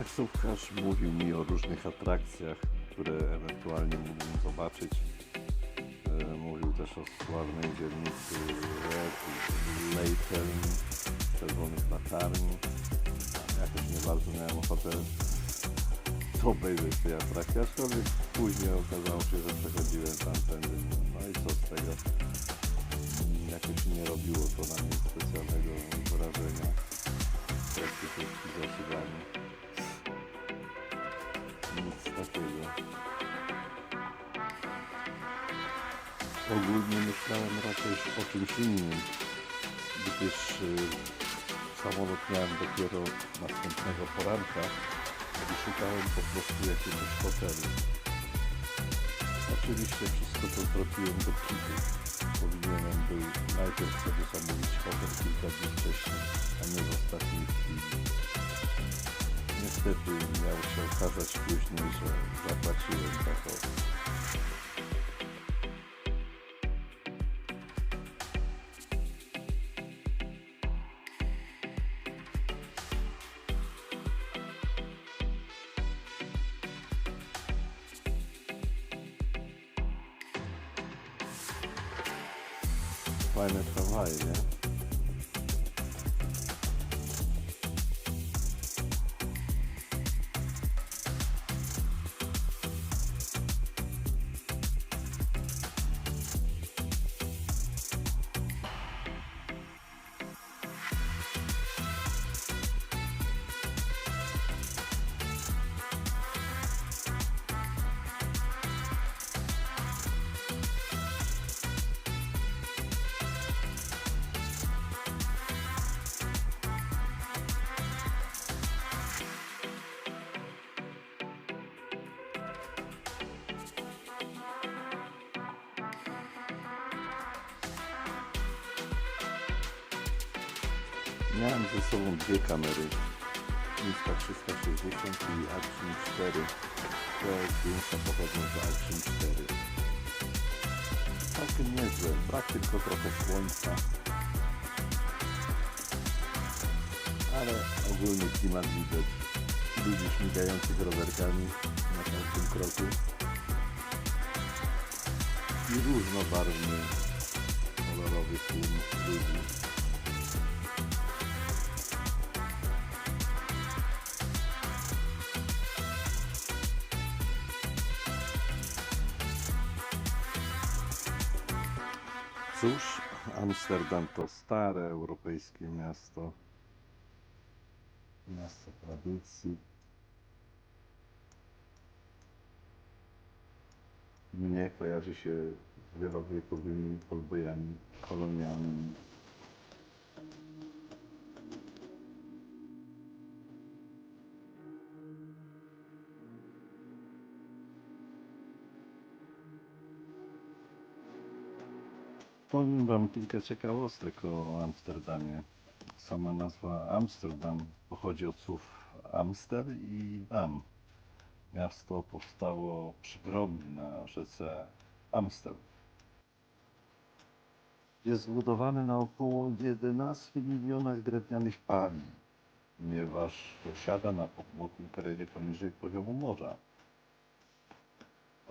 Taksówkarz mówił mi o różnych atrakcjach, które ewentualnie mógłbym zobaczyć. E, Mówił też o sławnej dzielnicy Red Leyton, czerwonych latarni. Jakoś nie bardzo miałem ochotę obejrzeć tej atrakcji, aczkolwiek później okazało się, że przechodziłem tamtędy. No i co z tego? Jakoś nie robiło to na mnie specjalnego wrażenia. Takie wszystkie zasyłanie. Ogólnie myślałem raczej o czymś innym, gdyż y, samolot miałem dopiero następnego poranka i szukałem po prostu jakiegoś hotelu. Oczywiście wszystko to trafiłem do kitu. Powinienem był najpierw sobie zamówić hotel kilka dni wcześniej, a nie w ostatniej chwili. Niestety miało się okazać później, że zapłaciłem za to. Miałem ze sobą dwie kamery. Insta360 i Action 4. Te zdjęcia pochodzą z Action 4. Całkiem niezłe. Brak tylko trochę słońca. Ale ogólnie klimat widać. Ludzi śmigających rowerkami na każdym kroku. I różnobarwny, kolorowy tłum ludzi. Amsterdam to stare europejskie miasto. Miasto tradycji. Mnie kojarzy się z wielowiekowymi podbojami kolonialnymi. Powiem Wam kilka ciekawostek o Amsterdamie. Sama nazwa Amsterdam pochodzi od słów Amster i Dam. Miasto powstało przy grobli na rzece Amstel. Jest zbudowane na około 11 milionach drewnianych pali, ponieważ posiada na podwórku terenie poniżej poziomu morza.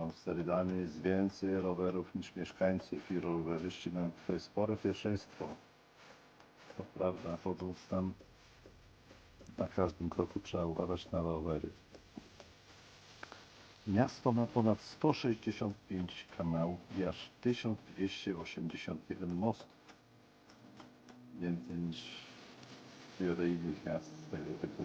Amsterdamie jest więcej rowerów niż mieszkańców i roweryści mają tutaj spore pierwszeństwo. To prawda, chodząc tam na każdym kroku trzeba uważać na rowery. Miasto ma ponad 165 kanałów i aż 1281 mostów. Więcej niż wiele innych miast tego typu.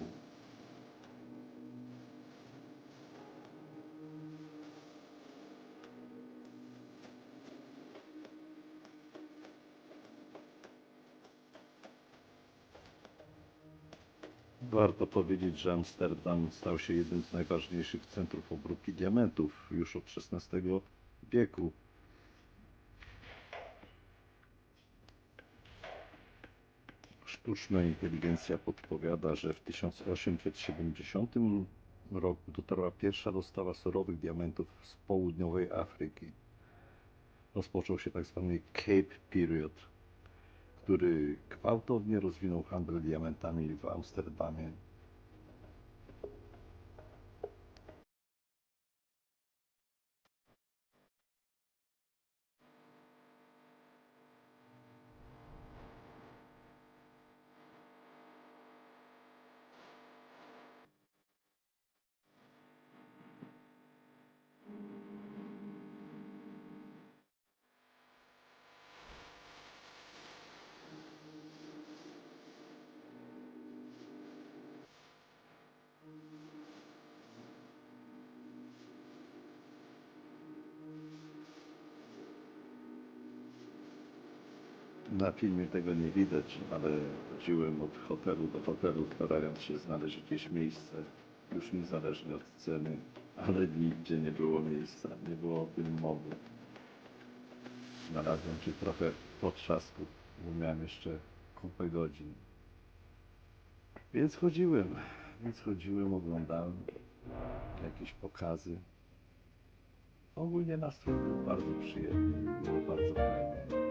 Warto powiedzieć, że Amsterdam stał się jednym z najważniejszych centrów obróbki diamentów już od XVI wieku. Sztuczna inteligencja podpowiada, że w 1870 roku dotarła pierwsza dostawa surowych diamentów z południowej Afryki. Rozpoczął się tak zwany Cape Period, który gwałtownie rozwinął handel diamentami w Amsterdamie. Na filmie tego nie widać, ale chodziłem od hotelu do hotelu, starając się znaleźć jakieś miejsce, już niezależnie od ceny, ale nigdzie nie było miejsca, nie było o tym mowy. Znalazłem się trochę potrzasku, bo miałem jeszcze kupę godzin. Więc chodziłem, więc chodziłem, oglądałem jakieś pokazy. Ogólnie nastrój był bardzo przyjemny, było bardzo fajnie.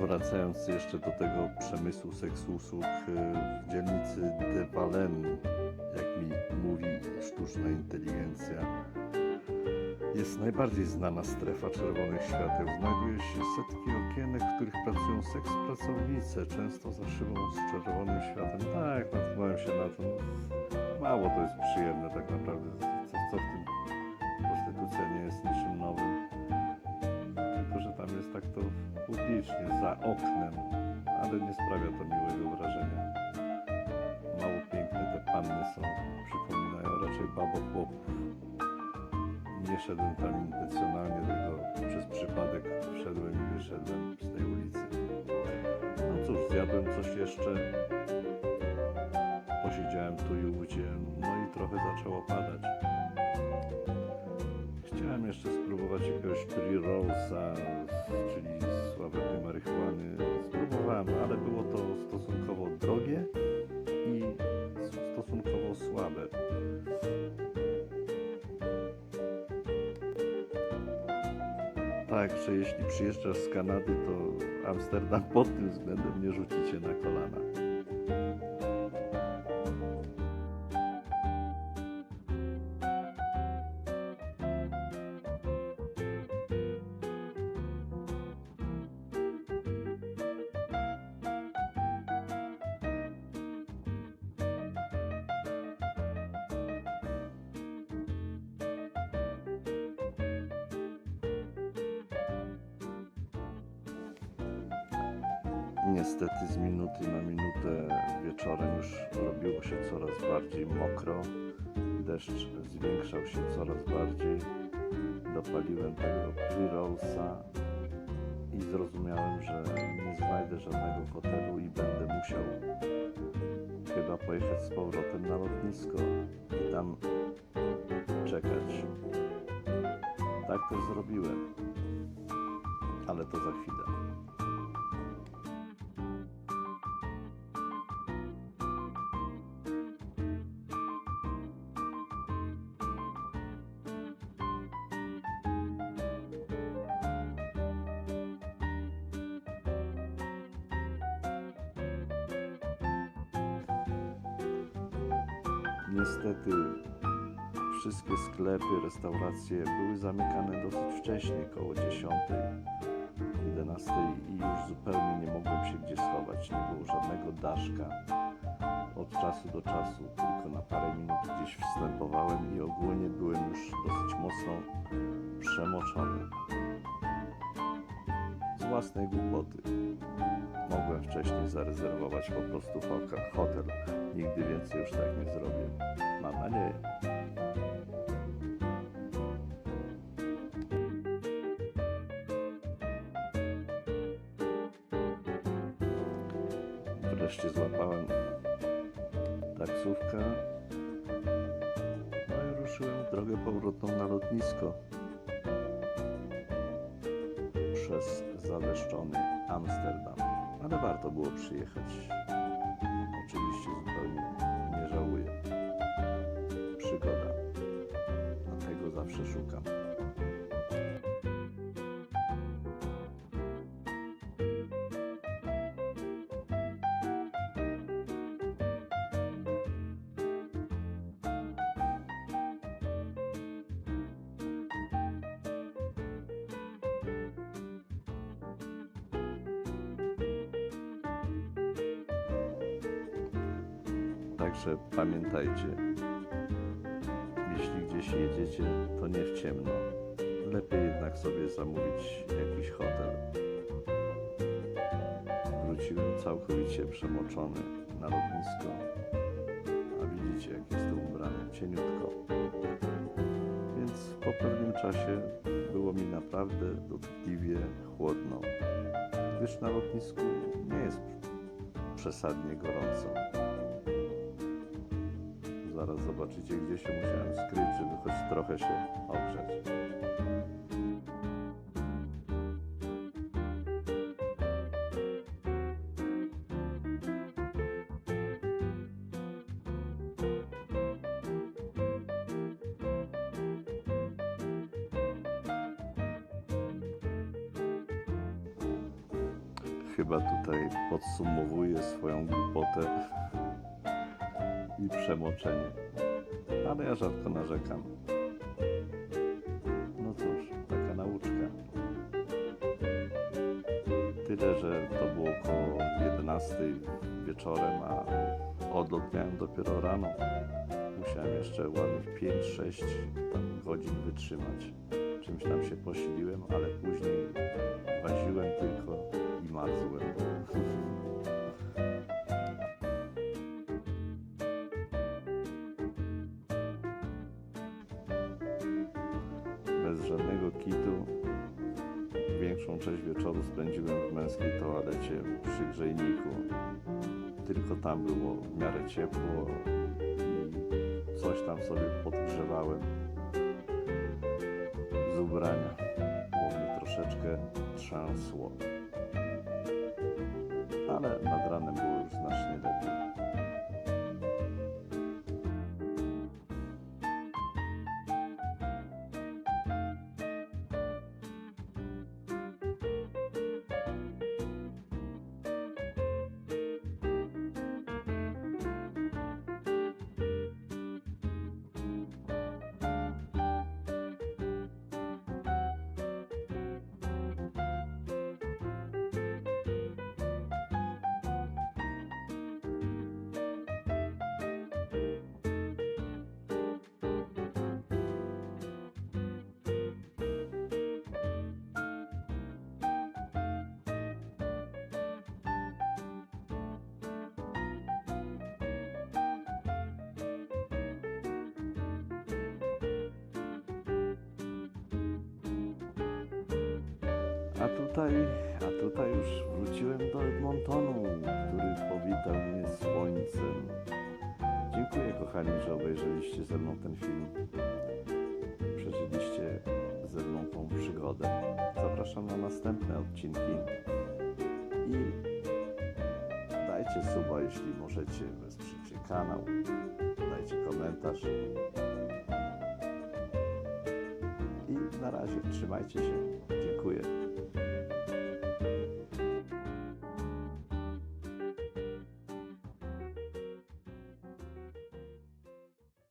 Wracając jeszcze do tego przemysłu seksu usług y, w dzielnicy De Valen, jak mi mówi sztuczna inteligencja, jest najbardziej znana strefa czerwonych świateł. Znajduje się setki okienek, w których pracują seks pracownice, często za szybą z czerwonym światem. Tak, natknąłem się na to. Mało to jest przyjemne tak naprawdę. Co, co w tym prostytucja nie jest niczym nowym. Tam jest tak to publicznie, za oknem, ale nie sprawia to miłego wrażenia. Mało piękne te panny są, przypominają raczej babochłopów. Nie szedłem tam intencjonalnie, tylko przez przypadek wszedłem i wyszedłem z tej ulicy. No cóż, zjadłem coś jeszcze, posiedziałem tu i ówdzie, no i trochę zaczęło padać. Spróbować jakiegoś pre-rollsa, czyli sławetnej marihuany. Spróbowałem, ale było to stosunkowo drogie i stosunkowo słabe. Tak, że jeśli przyjeżdżasz z Kanady, to Amsterdam pod tym względem nie rzuci cię na kolana. Niestety z minuty na minutę wieczorem już robiło się coraz bardziej mokro. Deszcz zwiększał się coraz bardziej. Dopaliłem tego pre-rollsa i zrozumiałem, że nie znajdę żadnego hotelu i będę musiał chyba pojechać z powrotem na lotnisko i tam czekać. Tak też zrobiłem, ale to za chwilę. Niestety wszystkie sklepy, restauracje były zamykane dosyć wcześnie, koło 10, 11 i już zupełnie nie mogłem się gdzie schować. Nie było żadnego daszka. Od czasu do czasu tylko na parę minut gdzieś wstępowałem i ogólnie byłem już dosyć mocno przemoczony. Z własnej głupoty. Mogłem wcześniej zarezerwować po prostu hotel. Nigdy więcej już tak nie zrobię. Mam nadzieję. Wreszcie złapałem taksówkę. No i drogę powrotną na lotnisko przez zaleszczony Amsterdam, ale warto było przyjechać. Także pamiętajcie, jeśli gdzieś jedziecie, to nie w ciemno. Lepiej jednak sobie zamówić jakiś hotel. Wróciłem całkowicie przemoczony na lotnisko, a widzicie jak jestem ubrany cieniutko. Więc po pewnym czasie było mi naprawdę dotkliwie chłodno, gdyż na lotnisku nie jest przesadnie gorąco. Zaraz zobaczycie, gdzie się musiałem skryć, żeby choć trochę się ogrzeć. Chyba tutaj podsumowuję swoją głupotę i przemoczenie. Ale ja rzadko narzekam. No cóż, taka nauczka. Tyle, że to było około 11 wieczorem, a odlot miałem dopiero rano. Musiałem jeszcze ładnych 5-6 tam godzin wytrzymać. Czymś tam się posiliłem, ale później waziłem tylko i marzłem. grzejniku. Tylko tam było w miarę ciepło i coś tam sobie podgrzewałem z ubrania, bo mnie troszeczkę trzęsło. Ale nad ranem było już znacznie lepiej. A tutaj, a tutaj już wróciłem do Edmontonu, który powitał mnie słońcem. Dziękuję kochani, że obejrzeliście ze mną ten film. Przeżyliście ze mną tą przygodę. Zapraszam na następne odcinki i dajcie suba, jeśli możecie, wesprzyjcie kanał, dajcie komentarz. I na razie, trzymajcie się.